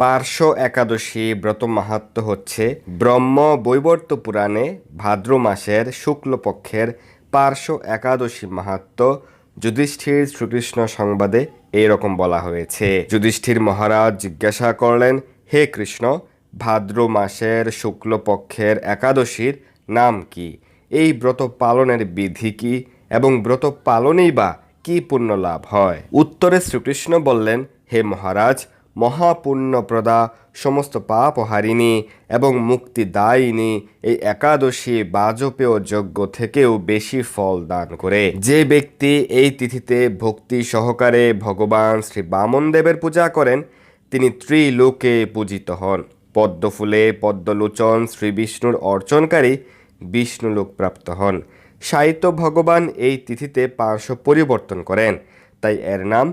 পার্শ্ব একাদশী ব্রত মাহাত্ম হচ্ছে ব্রহ্ম বৈবর্ত পুরাণে ভাদ্র মাসের শুক্লপক্ষের পার্শ্ব একাদশী মাহাত্ম যুধিষ্ঠির শ্রীকৃষ্ণ সংবাদে এইরকম বলা হয়েছে। যুধিষ্ঠির মহারাজ জিজ্ঞাসা করলেন, হে কৃষ্ণ, ভাদ্র মাসের শুক্লপক্ষের একাদশীর নাম কি? এই ব্রত পালনের বিধি কি? এবং ব্রত পালনেই বা কি পুণ্য লাভ হয়? উত্তরে শ্রীকৃষ্ণ বললেন, হে মহারাজ মহাপুণ্যপ্রদা সমস্ত পাপ পাপহারিণী এবং মুক্তিদায়িনী এই একাদশী বাজপেয় যজ্ঞ থেকেও বেশি ফল দান করে। যে ব্যক্তি এই তিথিতে ভক্তি সহকারে ভগবান শ্রী বামনদেবের পূজা করেন, তিনি ত্রিলোকে পূজিত হন। পদ্মফুলে পদ্মলোচন শ্রী বিষ্ণুর অর্চনকারী বিষ্ণুলোক প্রাপ্ত হন। সাহিত্য ভগবান এই তিথিতে পার্শ্ব পরিবর্তন করেন, তাই এর নাম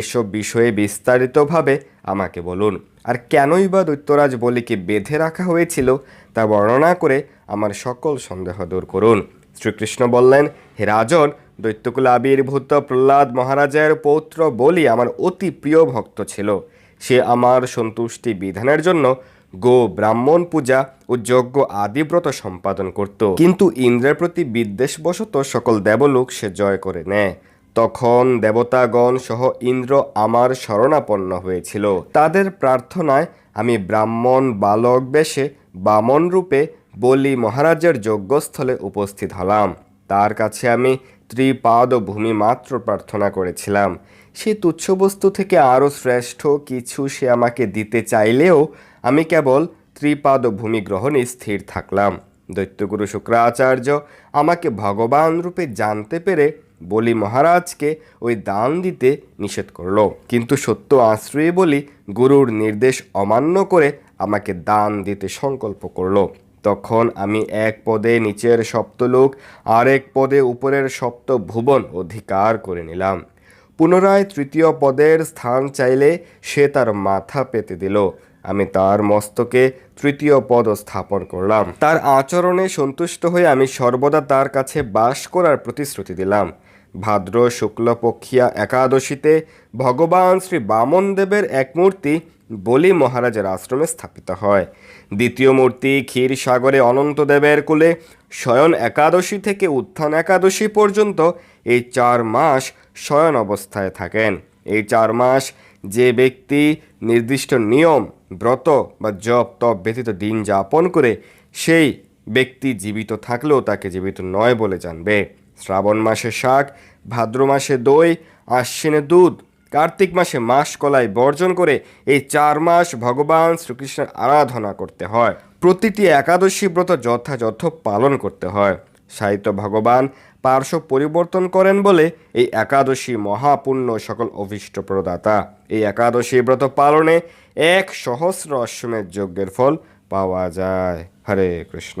এসব বিষয়ে বিস্তারিতভাবে আমাকে বলুন। আর কেনই বা দৈত্যরাজ বলিকে বেঁধে রাখা হয়েছিল তা বর্ণনা করে আমার সকল সন্দেহ দূর করুন। শ্রীকৃষ্ণ বললেন, হে রাজন, দৈত্যকুল আবির্ভূত প্রহ্লাদ মহারাজের পৌত্র বলি আমার অতি প্রিয় ভক্ত ছিল। সে আমার সন্তুষ্টি বিধানের জন্য গো ব্রাহ্মণ পূজা ও যজ্ঞ আদিব্রত সম্পাদন করত। কিন্তু ইন্দ্রের প্রতি বিদ্বেষবশত সকল দেবলোক সে জয় করে নেয়। তখন দেবতাগণ সহ ইন্দ্র আমার শরণাপন্ন হয়েছিল। তাদের প্রার্থনায় আমি ব্রাহ্মণ বালক বেশে বামন রূপে বলি মহারাজের যজ্ঞস্থলে উপস্থিত হলাম। তার কাছে আমি ত্রিপাদ ভূমি মাত্র প্রার্থনা করেছিলাম। সে তুচ্ছ বস্তু থেকে আরও শ্রেষ্ঠ কিছু সে আমাকে দিতে চাইলেও আমি কেবল ত্রিপাদ ভূমি গ্রহণে স্থির থাকলাম। দৈত্যগুরু শুক্রাচার্য আমাকে ভগবান রূপে জানতে পেরে বলি মহারাজকে ওই দান দিতে নিষেধ করল। কিন্তু সত্য আশ্রয়ে বলি গুরুর নির্দেশ অমান্য করে আমাকে দান দিতে সংকল্প করল। তখন আমি এক পদে নিচের সপ্তলোক আর এক পদে উপরের সপ্ত ভুবন অধিকার করে নিলাম। পুনরায় তৃতীয় পদের স্থান চাইলে সে তার মাথা পেতে দিল। আমি তার মস্তকে তৃতীয় পদ স্থাপন করলাম। তার আচরণে সন্তুষ্ট হয়ে আমি সর্বদা তার কাছে বাস করার প্রতিশ্রুতি দিলাম। ভাদ্র শুক্লপক্ষিয়া একাদশীতে ভগবান শ্রী বামন দেবের এক মূর্তি বলি মহারাজের আশ্রমে স্থাপিত হয়। দ্বিতীয় মূর্তি ক্ষীর সাগরে অনন্তদেবের কুলে শয়ন একাদশী থেকে উত্থান একাদশী পর্যন্ত এই চার মাস শয়ন অবস্থায় থাকেন। এই চার মাস যে ব্যক্তি নির্দিষ্ট নিয়ম, ব্রত বা জপ তপ ব্যতীত দিন যাপন করে, সেই ব্যক্তি জীবিত থাকলেও তাকে জীবিত নয় বলে জানবে। শ্রাবণ মাসে শাক, ভাদ্র মাসে দই, আশ্বিনে দুধ, কার্তিক মাসে মাস কলাই বর্জন করে এই চার মাস ভগবান শ্রীকৃষ্ণের আরাধনা করতে হয়। প্রতিটি একাদশী ব্রত যথাযথ পালন করতে হয়। সাহিত্য ভগবান পার্শ্ব পরিবর্তন করেন বলে এই একাদশী মহাপুণ্য সকল অভীষ্ট প্রদাতা। এই একাদশী ব্রত পালনে এক সহস্র অশ্বমেধ যজ্ঞের ফল পাওয়া যায়। হরে কৃষ্ণ।